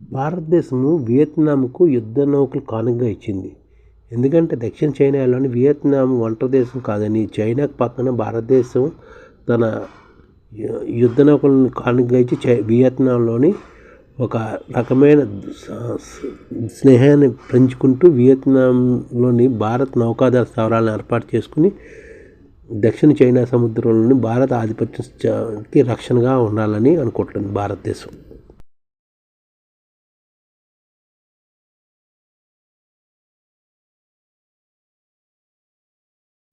భారతదేశము వియత్నాంకు యుద్ధ నౌకలు కానుకగా ఇచ్చింది. ఎందుకంటే దక్షిణ చైనాలోని వియత్నాం ఒంటరి దేశం కాదని చైనాకు పక్కన భారతదేశం తన యుద్ధ నౌకలను కానుకగా ఇచ్చి చై వియత్నాంలోని ఒక రకమైన స్నేహాన్ని పెంచుకుంటూ వియత్నాంలోని భారత్ నౌకాదళ స్థావరాలను ఏర్పాటు చేసుకుని దక్షిణ చైనా సముద్రంలోని భారత ఆధిపత్యానికి రక్షణగా ఉండాలని అనుకుంటుంది భారతదేశం.